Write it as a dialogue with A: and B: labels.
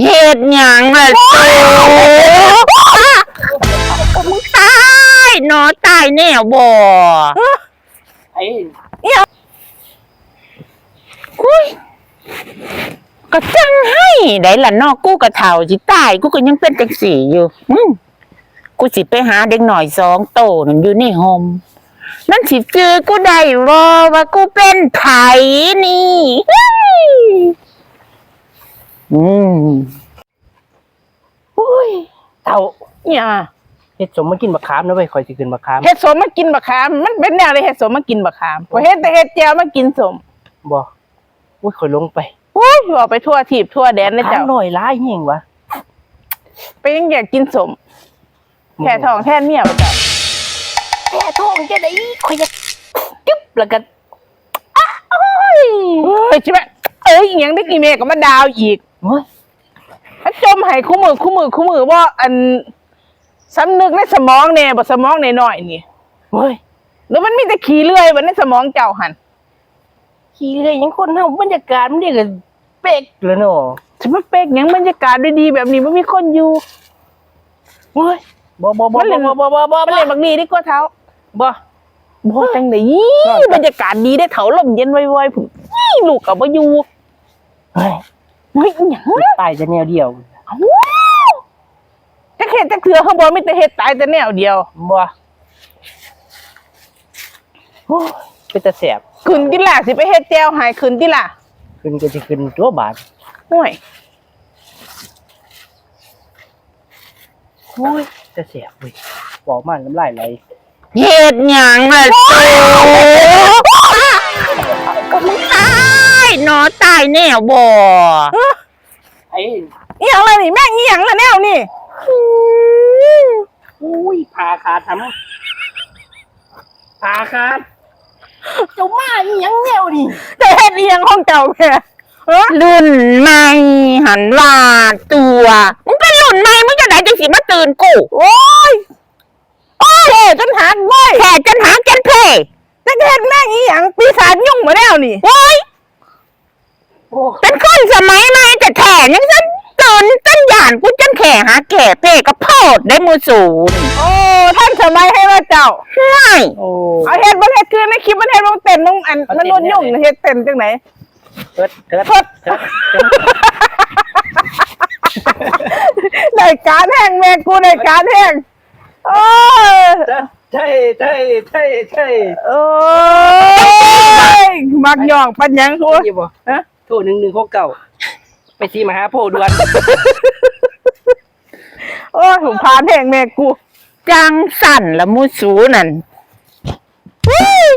A: เฮ็ดหยังล่ะตูมึงตายหนอตายแน่บ่
B: ไอ้
A: อุ้ยก็จังให้ได้ล่ะนอกกูก็เฒ่าสิตายกูก็ยังเป็นจังสี่อยู่มึงกูสิไปหาเด็กหน่อยสองโตนั่นอยู่ในโฮมนั่นสิเจอกูได้บ่ว่ากูเป็นไผนี่เฮ้ย อืม
B: อุ้ยเต่า
C: เนี่ย
B: เฮ็ดสมมากินบักขามนะเว้ยคอยสิขึ้นบักขาม
C: เฮ็ดสมมากินบักขาม มันเป็นแนวเลยเฮ็ดสมมากินบักขามพอเฮ็ดแต่เฮ็ดแจวมากินสม
B: บ่อุ้ยคอยลงไป
C: โอ้ยบอกไปทั่วทีบทั่วแดนเลย
B: บัก
C: เจ้า
B: ขามน้อยหลายแห่งวะ
C: ไปยังอยากกินสมแค่ทองแท่นเมียบ่เจ้า
B: แค่ท้องจะได้คอยจะจึ๊บแล้วก็
C: เฮ้ยใช่ไหม เอ้ยอีหยังได้กี่เมก็มาดาวอีก
B: โอ้ย
C: ถ้าจมให้คู่มือคู่มือคู่มือว่าอันสำนึกในสมองแน่บ่สมองแน่น้อยนี่
B: โอ้ย
C: แล้วมันมีแต่ขี้เลื่อยบ่ในสมองเจ้าหัน
B: ขี่เลยยังคนเฮาบรรยากาศมันนี่ก็เป๊กแล้วเนาะ
C: ฉันมาเป๊กหยังบรรยากาศดีๆแบบนี้บ่มีคนอยู่
B: โอ้ย บ่บ่บ่
C: มันเล่น
B: บ่บ่บ่บ่
C: มัน
B: บ่
C: เล่นบักดีดีกว่าเท้า
B: บ่
C: บ่จังได๋บรรยากาศดีได้เถาลมเย็นไวๆพุ่นอี้ลูกก็บ่อยู่
B: เฮ้ย
C: เฮ้ยอิหยัง
B: ตายจะแนวเดียว
C: เอ้าจักเฮ็ดจักเถื่อข้างบนไมีแต่เฮ็ดตายแต่แนวเดียว
B: บ่โอ้ยเป็นตาแสบ
C: ขึ้นติล่ะสิไปเฮ็ดแจวหายขึ้นติล่ะ
B: ขึ้นก็สิขึ้นตัวบาท
C: ห่วย
B: โอ้ยตาแสบเว้ยบอกมาน้ำลายไหล
A: เฮ็ดหยังล่ะตูก็มึงต อตายแน่บ่
B: ไอ้
C: เอียังล่ะนี่แม่งอียงละแนวนี่
B: อุ้ยพาขาดทำพาขาดเจ้ามาเอียงแนวนี่
C: จะเฮ็ดอียังของเจ้าแม่
A: รุ่นใหม่หันว่าตัวมึงเป็นรุ่นใหม่มึงจะไหนจังสิมาตื่นกู
C: โอ้ยโอ้ยเฮ็ดจนหักเว้ย
A: แค่จันหาจันเพ
C: จักเฮ็ดแม่งอีหยังปีศาจยุ่งมาแล้วนี่
A: โอ้ย เป็นคนสมัยใหม่แต่แถมยังฉันตื่นตั้นหยานกูจันแข่หาแก่เพก็โพดได้มือสูน
C: โอ้ท่านสมัยให้ว่าเจ้า
A: ไม่
B: โอ้
C: เอาเฮ็ดบ่เฮ็ดคือในคลิปมันเฮ็ดบ่เต้นต้องอันมันนุ่นยุ่งเฮ็ดเต้นจังไหน
B: เถิดเถิด
C: เถิด
B: เถิดเถิด
C: ได้การแห้งแม่กูได้การแห้งโอ้ย
B: ใช่ใช่ใช่ใช่
C: โอ้ยมักย่องปัญญังโอ้ย
B: ยี่บ่
C: ฮะ
B: โทรหนึ่งหนึ่งหกเก้าไปซีมหาโพด่วน
C: โอ้ยผมพานแห่งแม่กู
A: จังสั่นละมูสูนั่น
C: วู้